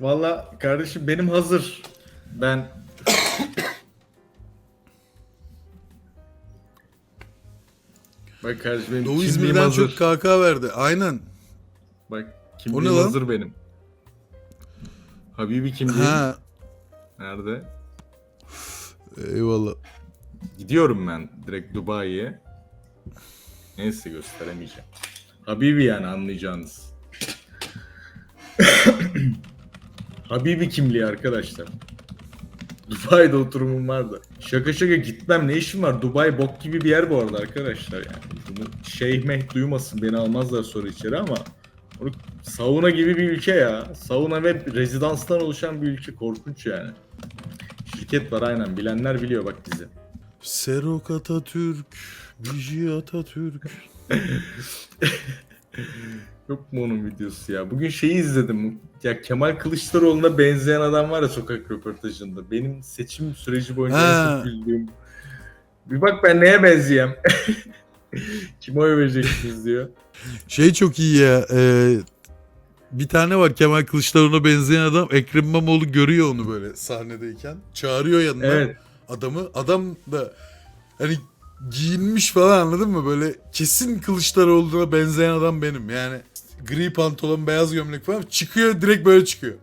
Valla kardeşim benim hazır. Ben Bak kardeşim benim Doğu kimliğim İzmir'den hazır. çok KK verdi. Aynen. Bak O kimliğim ne lan? hazır benim. Habibi kimliğim. Ha. Nerede? Eyvallah. Gidiyorum ben direkt Dubai'ye. Neyse gösteremeyeceğim. Habibi yani anlayacağınız. Habibi kimliği arkadaşlar. Dubai'de oturumum vardı. Şaka şaka gitmem ne işim var? Dubai bok gibi bir yer bu arada arkadaşlar yani. Bunu şeyh meh duymasın beni almazlar sonra içeri ama bunu sauna gibi bir ülke ya. Sauna ve rezidanstan oluşan bir ülke korkunç yani. Şirket var aynen bilenler biliyor bak bizi. Serok Atatürk. Biji Atatürk. Yok mu onun videosu ya? Bugün şeyi izledim. Ya Kemal Kılıçdaroğlu'na benzeyen adam var ya sokak röportajında. Benim seçim süreci boyunca en Ha. çok güldüğüm. Bir bak ben neye benzeyem. Kime oy vereceksiniz diyor. Şey çok iyi ya. e, bir tane var Kemal Kılıçdaroğlu'na benzeyen adam. Ekrem İmamoğlu görüyor onu böyle sahnedeyken. Çağırıyor yanına Evet. adamı. Adam da hani giyinmiş falan anladın mı? Böyle kesin Kılıçdaroğlu'na benzeyen adam benim. Yani gri pantolon, beyaz gömlek falan çıkıyor direkt böyle çıkıyor.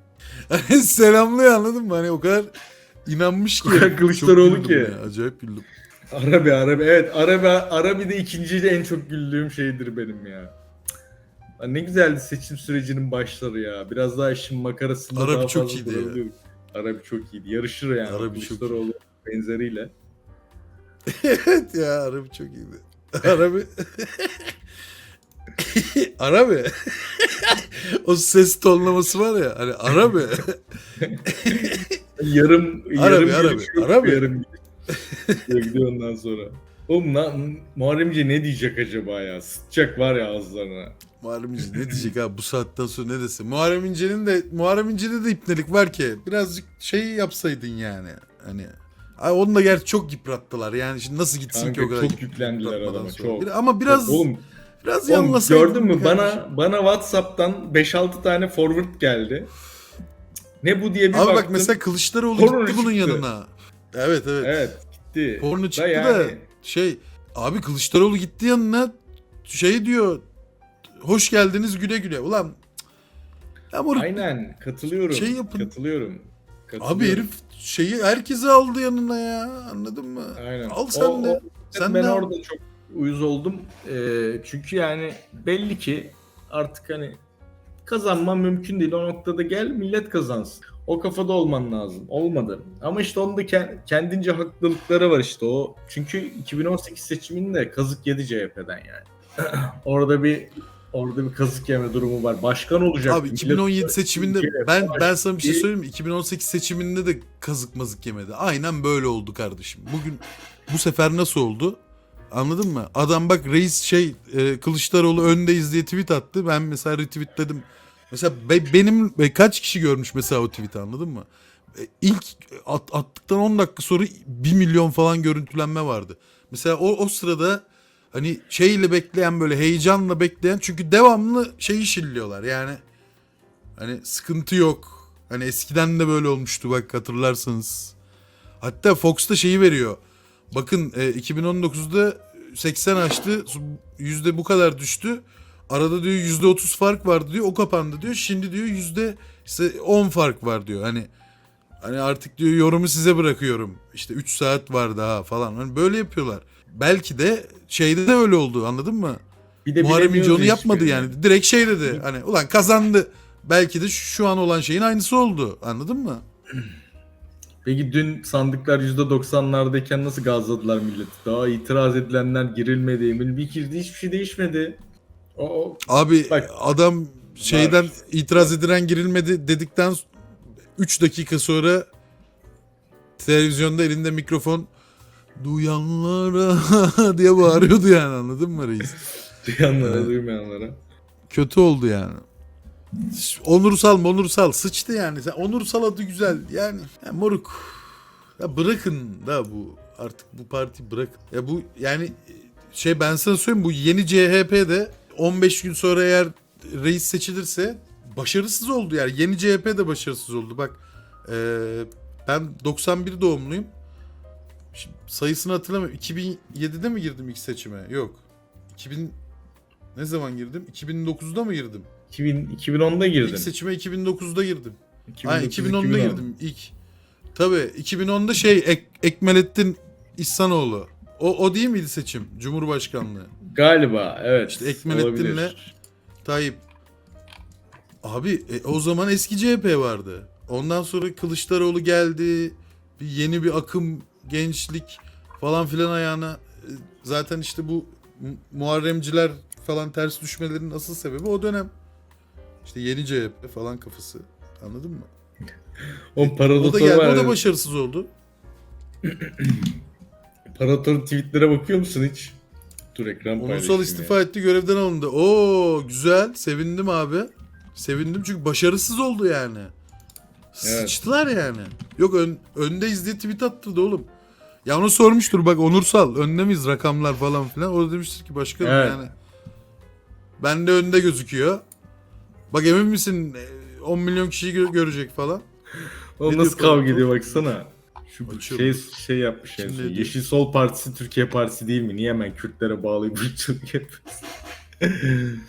Hani selamlıyor anladın mı? Hani o kadar inanmış ki. Çok Kılıçdaroğlu güldüm ki. ya, acayip güldüm. Arabi Arabi. Evet Arabi Arabi de ikinci de en çok güldüğüm şeydir benim ya. Lan Ne güzeldi seçim sürecinin başları ya. Biraz daha işin makarasında Arabi daha çok fazla iyiydi ya. durabiliyorduk. Arabi çok iyiydi. Yarışır yani. Arabi çok Kılıçdaroğlu benzeriyle. Evet ya Arabi çok iyiydi. Arabi. Arabi. o ses tonlaması var ya hani Arabi. Yarım Arabi, yarım Arabi, geliş yok, Arabi. Yarım geliş. Diye gidiyor ondan sonra. Oğlum lan Muharrem İnce ne diyecek acaba ya? Sıçacak var ya ağızlarına. Muharrem İnce ne diyecek abi bu saatten sonra ne desin? Muharrem İnce'nin de Muharrem İnce'de de ipnelik var ki birazcık şey yapsaydın yani. Hani Ay onu da gerçi çok yıprattılar. Yani şimdi nasıl gitsin Kanka ki o kadar çok yüklendiler adama sonra? çok. Bir- ama biraz Oğlum, biraz yanlasaydın. gördün mü? kardeşim. Bana bana WhatsApp'tan 5-6 tane forward geldi. Ne bu diye bir Abi bak baktım. mesela Kılıçdaroğlu Porno gitti bunun çıktı. yanına. Evet evet. Evet gitti. Porno Da çıktı yani- da şey abi Kılıçdaroğlu gitti yanına şey diyor hoş geldiniz güle güle. Ulan ya moruk, Aynen katılıyorum. Şey yapın. Katılıyorum. katılıyorum. abi herif şeyi herkesi aldı yanına ya anladın mı? Aynen. Al O- sen de. o- Sen ben de al. orada çok uyuz oldum. Ee, çünkü yani belli ki artık hani kazanman mümkün değil. O noktada gel millet kazansın. O kafada olman lazım. Olmadı. Ama işte onun da ke- kendince haklılıkları var işte o. Çünkü 2018 seçiminde kazık yedi CHP'den yani. orada bir orada bir kazık yeme durumu var. Başkan olacak. Abi 2017 seçiminde ben ben sana bir şey söyleyeyim mi? 2018 seçiminde de kazık mazık yemedi. Aynen böyle oldu kardeşim. Bugün bu sefer nasıl oldu? Anladın mı? Adam bak reis şey e, Kılıçdaroğlu öndeyiz diye tweet attı. Ben mesela retweetledim. Mesela be- benim be- kaç kişi görmüş mesela o tweet'i anladın mı? E, ilk at- attıktan 10 dakika sonra 1 milyon falan görüntülenme vardı. Mesela o, o sırada hani şeyle bekleyen böyle heyecanla bekleyen çünkü devamlı şeyi şilliyorlar yani hani sıkıntı yok. Hani eskiden de böyle olmuştu bak hatırlarsanız. Hatta Fox'ta şeyi veriyor. Bakın e, 2019'da 80 açtı. Yüzde bu kadar düştü. Arada diyor yüzde 30 fark vardı diyor. O kapandı diyor. Şimdi diyor yüzde işte 10 fark var diyor. Hani hani artık diyor yorumu size bırakıyorum. İşte 3 saat var daha falan. Hani böyle yapıyorlar. Belki de şeyde de öyle oldu anladın mı? bir de Muharrem İnce onu yapmadı hiçbirini. yani. Direkt şey dedi. Hani ulan kazandı. Belki de şu an olan şeyin aynısı oldu. Anladın mı? Peki dün sandıklar %90'lardayken nasıl gazladılar milleti? Daha itiraz edilenler girilmedi. Emil bir girdi hiçbir şey değişmedi. O, Abi Bak- adam şeyden itiraz edilen girilmedi dedikten 3 dakika sonra televizyonda elinde mikrofon duyanlara diye bağırıyordu yani anladın mı reis? duyanlara duymayanlara. Kötü oldu yani. Onursal onursal sıçtı yani. Sen onursal adı güzel yani. Ya moruk. Ya bırakın da bu artık bu parti bırakın. Ya bu yani şey ben sana söyleyeyim bu yeni CHP'de 15 gün sonra eğer reis seçilirse başarısız oldu yani. Yeni CHP de başarısız oldu. Bak e, ben 91 doğumluyum. Şimdi sayısını hatırlamıyorum. 2007'de mi girdim ilk seçime? Yok. 2000 ne zaman girdim? 2009'da mı girdim? 2000, 2010'da girdin. İlk seçime 2009'da girdim. 2009, Aynen 2010'da 2010. girdim ilk. Tabii 2010'da şey Ek, Ekmelettin İhsanoğlu. O, o değil miydi seçim? Cumhurbaşkanlığı. Galiba evet. İşte Ekmelettin'le olabilir. Tayyip. Abi e, o zaman eski CHP vardı. Ondan sonra Kılıçdaroğlu geldi. Bir yeni bir akım, gençlik falan filan ayağına. e, Zaten işte bu Mu- Muharremciler falan ters düşmelerinin asıl sebebi o dönem. İşte yeni CHP falan kafası. Anladın mı? O da geldi, var. o da başarısız oldu. Paradotor tweetlere bakıyor musun hiç? Dur ekran Onursal istifa ya. etti, görevden alındı. Oo güzel, sevindim abi. Sevindim çünkü başarısız oldu yani. Evet. Sıçtılar yani. Yok ön, öndeyiz diye tweet attırdı oğlum. Ya onu sormuştur bak Onursal önde miyiz rakamlar falan filan. O da demiştir ki başkanım Evet. yani. Ben de önde gözüküyor. Bak emin misin e, 10 milyon kişiyi gö- görecek falan. O nasıl kavga ediyor baksana. Şu Açıyor. şey şey yapmış en Şimdi son. diyor? Yeşil Sol Partisi Türkiye Partisi değil mi? Niye hemen Kürtlere bağlayıp ırkçılık yapıyorsun?